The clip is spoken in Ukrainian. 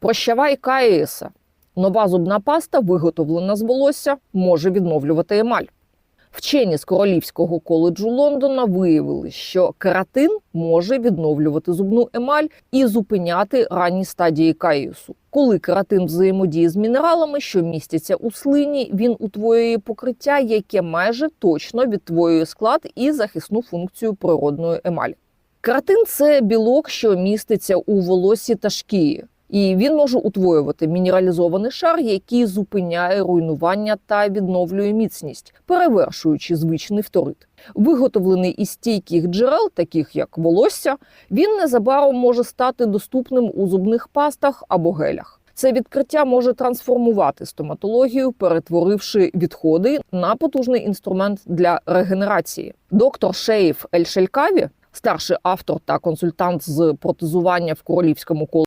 Прощавай Каеса. Нова зубна паста, виготовлена з волосся, може відновлювати емаль. Вчені з Королівського коледжу Лондона виявили, що кератин може відновлювати зубну емаль і зупиняти ранні стадії каїсу. Коли кератин взаємодіє з мінералами, що містяться у слині, він утворює покриття, яке майже точно відтворює склад і захисну функцію природної емалі. Кератин це білок, що міститься у волосі та шкірі. І він може утворювати мінералізований шар, який зупиняє руйнування та відновлює міцність, перевершуючи звичний фторит. Виготовлений із стійких джерел, таких як волосся, він незабаром може стати доступним у зубних пастах або гелях. Це відкриття може трансформувати стоматологію, перетворивши відходи на потужний інструмент для регенерації. Доктор Шеїф Ель-Шелькаві, старший автор та консультант з протезування в королівському коледжі